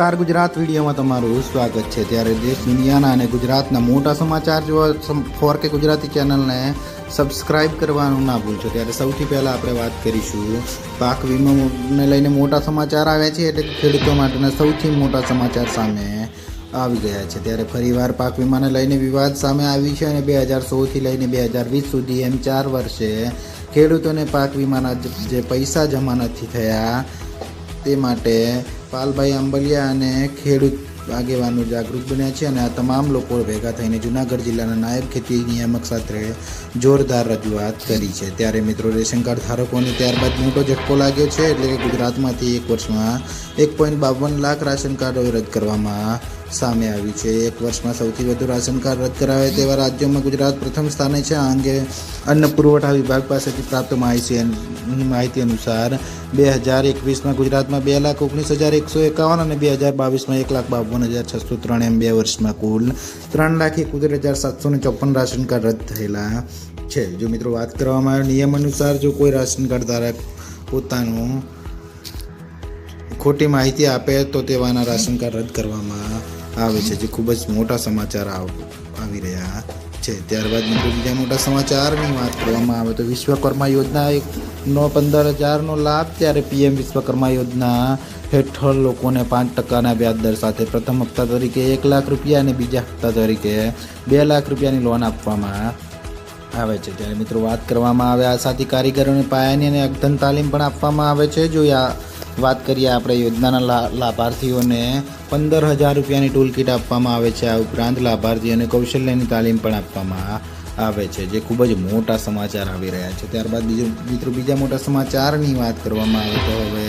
નમસ્કાર. ગુજરાત વિડીયોમાં તમારું સ્વાગત છે. ત્યારે દેશ દુનિયાના અને ગુજરાતના મોટા સમાચાર જોવા ફોર કે ગુજરાતી ચેનલને સબસ્ક્રાઇબ કરવાનું ના ભૂલશો. ત્યારે સૌથી પહેલાં આપણે વાત કરીશું પાક વીમાને લઈને મોટા સમાચાર આવ્યા છે એટલે ખેડૂતો માટેના સૌથી મોટા સમાચાર સામે આવી ગયા છે. ત્યારે ફરીવાર પાક વીમાને લઈને વિવાદ સામે આવી છે અને બે હજાર સોળથી લઈને બે હજાર વીસ સુધી એમ ચાર વર્ષે ખેડૂતોને પાક વીમાના જે પૈસા જમા નથી થયા તે માટે પાલભાઈ આંબલિયા અને ખેડૂત આગેવાનો જાગૃત બન્યા છે અને આ તમામ લોકો ભેગા થઈને જુનાગઢ જિલ્લાના નાયબ ખેતી નિયામક સાથે જોરદાર રજૂઆત કરી છે. ત્યારે મિત્રો રેશન કાર્ડ ધારકોને ત્યારબાદ મોટો ઝટકો લાગ્યો છે એટલે કે ગુજરાતમાંથી એક વર્ષમાં એક પોઈન્ટ બાવન લાખ રાશન કાર્ડ રદ કરવામાં સામે આવ્યું છે. એક વર્ષમાં સૌથી વધુ રાશન કાર્ડ રદ કરાવે તેવા રાજ્યોમાં ગુજરાત પ્રથમ સ્થાને છે. આ અંગે અન્ન પુરવઠા વિભાગ પાસેથી પ્રાપ્ત માહિતી માહિતી અનુસાર બે હજાર એકવીસમાં ગુજરાતમાં બે લાખ ઓગણીસ હજાર એકસો એકાવન અને બે હજાર બાવીસમાં એક લાખ બાવન હજાર છસો ત્રણ એમ બે વર્ષમાં કુલ ત્રણ લાખ એકોતેર હજાર સાતસો ને ચોપન રાશન કાર્ડ રદ થયેલા છે. જો મિત્રો વાત કરવામાં આવે નિયમ અનુસાર જો કોઈ રાશન કાર્ડ ધારક પોતાનું ખોટી માહિતી આપે તો તેવાના રાશન કાર્ડ રદ કરવામાં આવે છે. જે ખૂબ જ મોટા સમાચાર આવી રહ્યા છે. ત્યારબાદ બીજા મોટા સમાચારની વાત કરવામાં આવે તો વિશ્વકર્મા યોજના નો પંદર હજારનો લાભ ત્યારે પીએમ વિશ્વકર્મા યોજના હેઠળ લોકોને પાંચ ટકાના વ્યાજ દર સાથે પ્રથમ હપ્તા તરીકે એક લાખ રૂપિયા અને બીજા હપ્તા તરીકે બે લાખ રૂપિયાની લોન આપવામાં આવે છે. ત્યારે મિત્રો વાત કરવામાં આવે આ સાથે કારીગરોને પાયાની અને અગધન તાલીમ પણ આપવામાં આવે છે. જો આ વાત કરીએ આપણે યોજનાના લાભાર્થીઓને પંદર હજાર રૂપિયાની ટૂલ કિટ આપવામાં આવે છે આ ઉપરાંત લાભાર્થીઓને કૌશલ્યની તાલીમ પણ આપવામાં આવે છે, જે ખૂબ જ મોટા સમાચાર આવી રહ્યા છે. ત્યારબાદ બીજું, મિત્રો બીજા મોટા સમાચારની વાત કરવામાં આવે તો હવે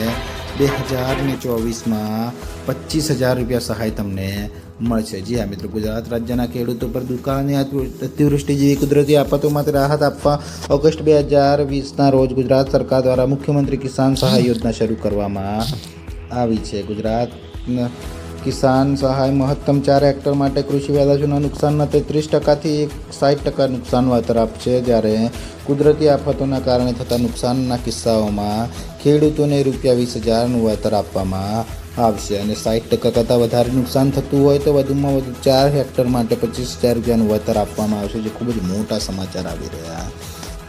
બે હજાર ને ચોવીસમાં પચીસ હજાર રૂપિયા સહાય તમને મળશે. જી હા મિત્રો, ગુજરાત રાજ્યના ખેડૂતો પર દુકાળની અતિવૃષ્ટિ જેવી કુદરતી આફતોમાંથી રાહત આપવા ઓગસ્ટ બે હજાર વીસના રોજ ગુજરાત સરકાર દ્વારા મુખ્યમંત્રી કિસાન સહાય યોજના શરૂ કરવામાં આવી છે. ગુજરાત કિસાન સહાય મહત્તમ ચાર હેક્ટર માટે કૃષિ પેદાશોના નુકસાનના તેત્રીસ ટકાથી એક સાઠ ટકા નુકસાન વળતર આપશે જ્યારે કુદરતી આફતોના કારણે થતા નુકસાનના કિસ્સાઓમાં ખેડૂતોને રૂપિયા વીસ હજારનું વળતર આપવામાં આવશે અને સાઠ ટકા કરતાં વધારે નુકસાન થતું હોય તો વધુમાં વધુ ચાર હેક્ટર માટે પચીસ હજાર રૂપિયાનું વળતર આપવામાં આવશે, જે ખૂબ જ મોટા સમાચાર આવી રહ્યા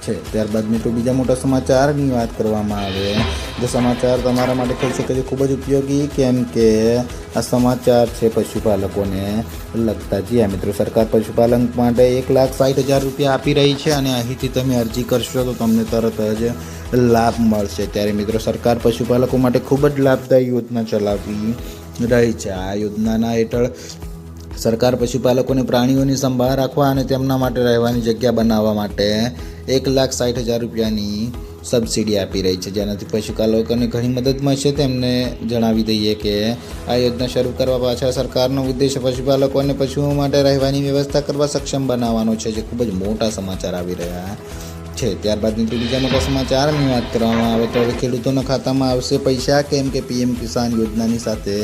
છે. ત્યારબાદ મિત્રો બીજા મોટા સમાચારની વાત કરવામાં આવે. તો સમાચાર તમારા માટે થઈ શકે છે, ખૂબ જ ઉપયોગી, કેમ કે આ સમાચાર છે પશુપાલકોને લગતા. જી હા મિત્રો, સરકાર પશુપાલન માટે એક લાખ સાઠ હજાર રૂપિયા આપી રહી છે અને અહીંથી તમે અરજી કરશો તો તમને તરત જ લાભ મળશે. ત્યારે મિત્રો, સરકાર પશુપાલકો માટે ખૂબ જ લાભદાયી યોજના ચલાવી રહી છે. આ યોજનાના હેઠળ સરકાર પશુપાલકોને પ્રાણીઓની સંભાળ રાખવા અને તેમના માટે રહેવાની જગ્યા બનાવવા માટે એક લાખ સાઠ હજાર રૂપિયાની સબસિડી આપી રહી છે. જેનાથી પશુપાલકોને ઘણી મદદ મળશે. તેમને જણાવી દઈએ કે આ યોજના શરૂ કરવા પાછળ સરકારનો ઉદ્દેશ પશુપાલકો અને પશુઓ માટે રહેવાની વ્યવસ્થા કરવા સક્ષમ બનાવવાનો છે, જે ખૂબ જ મોટા સમાચાર આવી રહ્યા છે. ત્યારબાદ મિત્રો બીજા મોટા સમાચારની વાત કરવામાં આવે તો હવે ખેડૂતોના ખાતામાં આવશે પૈસા, કેમ કે પીએમ કિસાન યોજનાની સાથે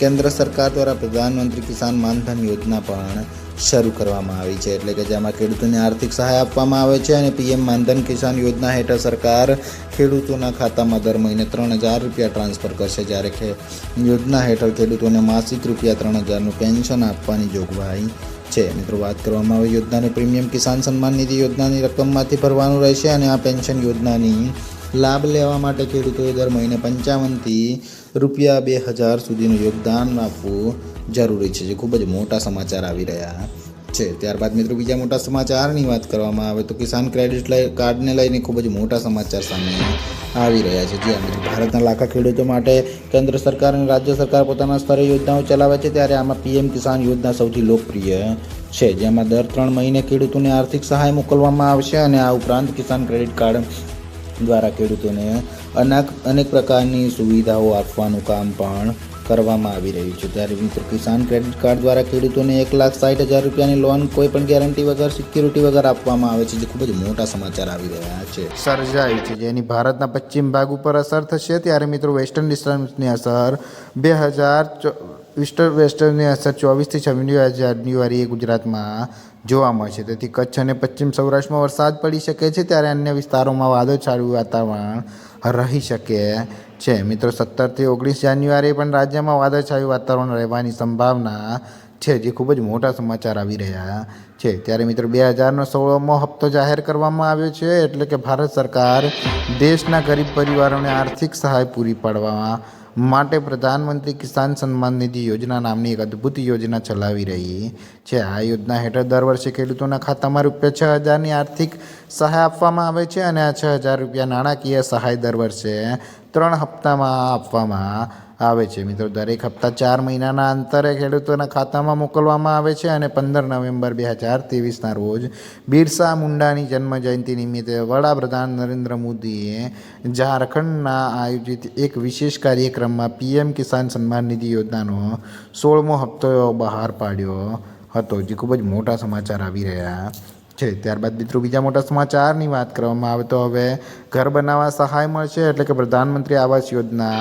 કેન્દ્ર સરકાર દ્વારા પ્રધાનમંત્રી કિસાન માનધન યોજના પણ શરૂ કરવામાં આવી છે. એટલે કે જેમાં ખેડૂતોને આર્થિક સહાય આપવામાં આવે છે અને પીએમ માનધન કિસાન યોજના હેઠળ સરકાર ખેડૂતોના ખાતામાં દર મહિને ત્રણ હજાર રૂપિયા ટ્રાન્સફર કરશે. જ્યારે યોજના હેઠળ ખેડૂતોને માસિક રૂપિયા ત્રણ હજારનું પેન્શન આપવાની જોગવાઈ છે. મિત્રો, વાત કરવામાં આવે યોજનાની પ્રીમિયમ કિસાન સન્માન નિધિ યોજનાની રકમમાંથી ભરવાનું રહેશે અને આ પેન્શન યોજનાની લાભ લેવા માટે ખેડૂતોએ દર મહિને પંચાવનથી રૂપિયા બે હજાર સુધીનું યોગદાન આપવું જરૂરી છે, જે ખૂબ જ મોટા સમાચાર આવી રહ્યા છે. ત્યારબાદ મિત્રો, બીજા મોટા સમાચારની વાત કરવામાં આવે તો કિસાન ક્રેડિટ કાર્ડને લઈને ખૂબ જ મોટા સમાચાર સામે આવી રહ્યા છે. જે ભારતના લાખા ખેડૂતો માટે કેન્દ્ર સરકાર અને રાજ્ય સરકાર પોતાના સ્તરે યોજનાઓ ચલાવે છે. ત્યારે આમાં પીએમ કિસાન યોજના સૌથી લોકપ્રિય છે, જેમાં દર ત્રણ મહિને ખેડૂતોને આર્થિક સહાય મોકલવામાં આવશે અને આ ઉપરાંત કિસાન ક્રેડિટ કાર્ડ દ્વારા ખેડૂતોને અનેક અનેક પ્રકારની સુવિધાઓ આપવાનું કામ પણ કરવામાં આવી રહ્યું છે. ત્યારે મિત્રો કિસાન ક્રેડિટ કાર્ડ દ્વારા ખેડૂતોને એક લાખ સાઠ હજાર રૂપિયાની લોન, કોઈ પણ ગેરંટી વગર, સિક્યુરિટી વગર આપવામાં આવે છે, જે ખૂબ જ મોટા સમાચાર આવી રહ્યા છે. સર્જાઈ છે. જેની ભારતના પશ્ચિમ ભાગ ઉપર અસર થશે ત્યારે મિત્રો વેસ્ટર્ન ડિસ્ટન્સની અસર બે હજાર વેસ્ટર્ન વેસ્ટર્નની અસર ચોવીસથી છવ્વીસ જાન્યુઆરીએ ગુજરાતમાં જોવા મળશે તેથી કચ્છ અને પશ્ચિમ સૌરાષ્ટ્રમાં વરસાદ પડી શકે છે ત્યારે અન્ય વિસ્તારોમાં વાદળછાયું વાતાવરણ રહી શકે છે. મિત્રો સત્તરથી ઓગણીસ જાન્યુઆરીએ પણ રાજ્યમાં વાદળછાયું વાતાવરણ રહેવાની સંભાવના છે, જે ખૂબ જ મોટા સમાચાર આવી રહ્યા છે. ત્યારે મિત્રો, બે હજારનો સોળમો હપ્તો જાહેર કરવામાં આવ્યો છે, એટલે કે ભારત સરકાર દેશના ગરીબ પરિવારોને આર્થિક સહાય પૂરી પાડવા માટે પ્રધાનમંત્રી કિસાન સન્માન નિધિ યોજના નામની એક અદ્ભુત યોજના ચલાવી રહી છે. આ યોજના હેઠળ દર વર્ષે ખેડૂતોના ખાતામાં રૂપિયા છ હજારની આર્થિક સહાય આપવામાં આવે છે અને આ છ હજાર રૂપિયા નાણાકીય સહાય દર વર્ષે ત્રણ હપ્તામાં આપવામાં આવે છે. મિત્રો, દરેક હપ્તા ચાર મહિનાના અંતરે ખેડૂતોના ખાતામાં મોકલવામાં આવે છે અને પંદર નવેમ્બર બે હજાર ત્રેવીસના રોજ બિરસા મુંડાની જન્મ જયંતિ નિમિત્તે વડાપ્રધાન નરેન્દ્ર મોદીએ ઝારખંડના આયોજિત એક વિશેષ કાર્યક્રમમાં પીએમ કિસાન સન્માન નિધિ યોજનાનો સોળમો હપ્તો બહાર પાડ્યો હતો. જે ખૂબ જ મોટા સમાચાર આવી રહ્યા. છે. ત્યારબાદ મિત્રો બીજા મોટા સમાચારની વાત કરવામાં આવે તો હવે ઘર બનાવવા સહાય મળશે એટલે કે પ્રધાનમંત્રી આવાસ યોજના,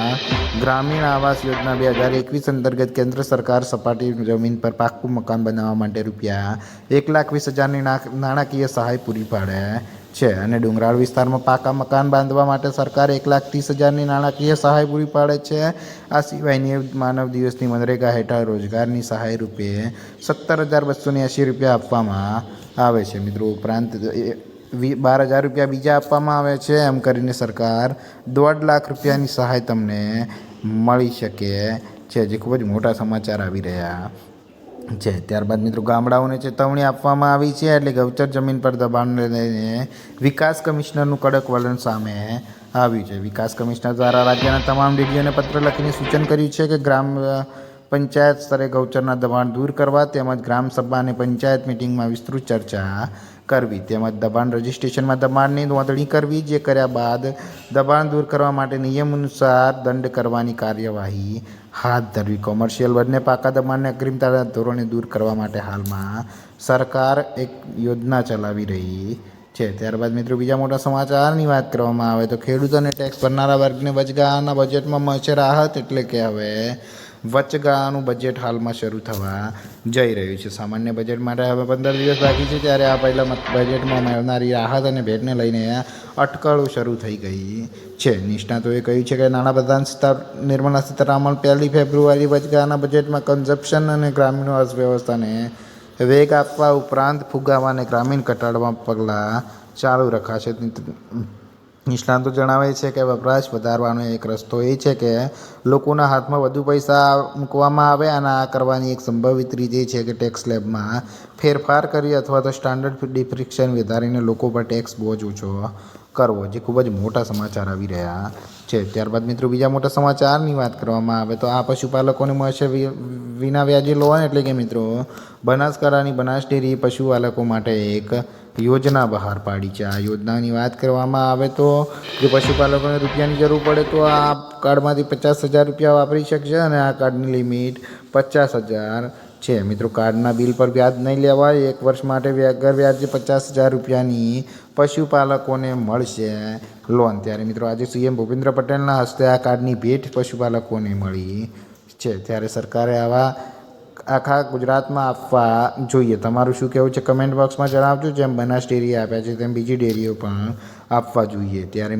ગ્રામીણ આવાસ યોજના બે હજાર એકવીસ અંતર્ગત કેન્દ્ર સરકાર સપાટી જમીન પર પાક્કું મકાન બનાવવા માટે રૂપિયા એક લાખ વીસ હજારની નાણાકીય સહાય પૂરી પાડે છે. અને ડુંગરાળ વિસ્તારમાં પાકા મકાન બાંધવા માટે સરકાર એક લાખ ત્રીસ હજારની નાણાકીય સહાય પૂરી પાડે છે. આ સિવાય નિયમિત માનવ દિવસની મનરેગા હેઠળ રોજગારની સહાય રૂપે સત્તર હજાર બસોને એંસી રૂપિયા આપવામાં આવે છે મિત્રો ઉપરાંત બાર હજાર રૂપિયા બીજા આપવામાં આવે છે. એમ કરીને સરકાર દોઢ લાખ રૂપિયાની સહાય તમને મળી શકે છે, જે ખૂબ જ મોટા સમાચાર આવી રહ્યા છે. ત્યારબાદ મિત્રો ગામડાઓને ચેતવણી આપવામાં આવી છે, એટલે ગૌચર જમીન પર દબાણને લઈને વિકાસ કમિશનરનું કડક વલણ સામે આવ્યું છે. વિકાસ કમિશનર દ્વારા રાજ્યના તમામ ડીડીઓને પત્ર લખીને સૂચન કર્યું છે કે ગ્રામ પંચાયત સ્તરે ગૌચરના દબાણ દૂર કરવા તેમજ ગ્રામ સભા અને પંચાયત મિટિંગમાં વિસ્તૃત ચર્ચા કરવી તેમજ દબાણ રજિસ્ટ્રેશનમાં દબાણની નોંધણી કરવી જે કર્યા બાદ દબાણ દૂર કરવા માટે નિયમ અનુસાર દંડ કરવાની કાર્યવાહી હાથ ધરવી. કોમર્શિયલ બંને પાકા દબાણને અગ્રિમતા ધોરણે દૂર કરવા માટે હાલમાં સરકાર એક યોજના ચલાવી રહી છે. ત્યારબાદ મિત્રો બીજા મોટા સમાચારની વાત કરવામાં આવે તો ખેડૂતોને ટેક્સ ભરનારા વર્ગને વચગાળાના બજેટમાં મળશે રાહત એટલે કે હવે વચગાળાનું બજેટ હાલમાં શરૂ થવા જઈ રહ્યું છે. સામાન્ય બજેટ માટે હવે પંદર દિવસ બાકી છે ત્યારે આ પહેલાં બજેટમાં મળનારી રાહત અને ભેટને લઈને અટકળો શરૂ થઈ ગઈ છે. નિષ્ણાતોએ કહ્યું છે કે નાણાપ્રધાન સીતા નિર્મલા સીતારામન પહેલી ફેબ્રુઆરી વચગાળાના બજેટમાં કન્ઝપ્શન અને ગ્રામીણ અર્થવ્યવસ્થાને વેગ આપવા ઉપરાંત ફુગાવા અને ગ્રામીણ ઘટાડવા પગલાં ચાલુ રખાશે. નિષ્ણાતો જણાવે છે કે વપરાશ વધારવાનો એક રસ્તો એ છે કે લોકોના હાથમાં વધુ પૈસા મૂકવામાં આવે અને આ કરવાની એક સંભવિત રીત એ છે કે ટેક્સ સ્લેબમાં ફેરફાર કરી અથવા તો સ્ટાન્ડર્ડ ડિફ્રિક્શન વધારીને લોકો પર ટેક્સ બોજ ઓછો કરવો, જે ખૂબ જ મોટા સમાચાર આવી રહ્યા છે. ત્યારબાદ મિત્રો બીજા મોટા સમાચારની વાત કરવામાં આવે તો આ પશુપાલકોને મળશે વિના વ્યાજે લોન એટલે કે મિત્રો બનાસકાંઠાની બનાસ ડેરી પશુપાલકો માટે એક યોજના બહાર પાડી છે. આ યોજનાની વાત કરવામાં આવે તો જે પશુપાલકોને રૂપિયાની જરૂર પડે તો આ કાર્ડમાંથી પચાસ હજાર રૂપિયા વાપરી શકશે અને આ કાર્ડની લિમિટ પચાસ હજાર છે. મિત્રો, કાર્ડના બિલ પર વ્યાજ નહીં લેવાય. એક વર્ષ માટે વગર વ્યાજે પચાસ હજાર રૂપિયાની પશુપાલકોને મળશે લોન. ત્યારે મિત્રો, આજે સીએમ ભૂપેન્દ્ર પટેલના હસ્તે આ કાર્ડની ભેટ પશુપાલકોને મળી છે. ત્યારે સરકારે આવા આખા ગુજરાતમાં આપવા જોઈએ. તમારું શું કહેવું છે? કમેન્ટ બોક્સમાં જણાવજો. જેમ બનાસ ડેરી આપ્યા છે, તેમ બીજી ડેરીઓ પણ આપવા જોઈએ. ત્યારે